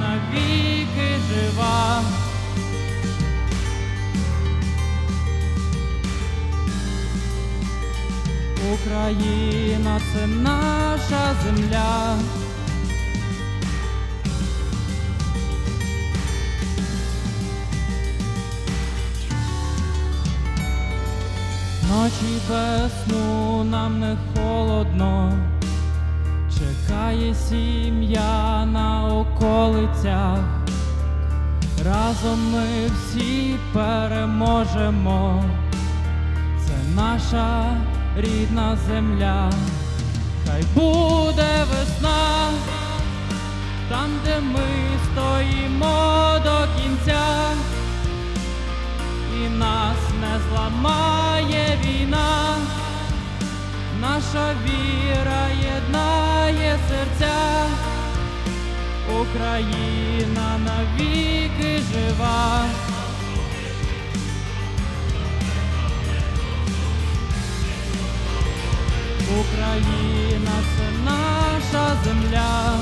навіки жива. Україна це наша земля. Ночі без сну нам не холодно, чекає сім'я на околицях. Разом ми всі переможемо. Це наша рідна земля. Хай буде весна, там, де ми стоїмо до кінця, і нас не зламає війна, наша віра єднає серця, Україна навіки жива. Україна це наша земля.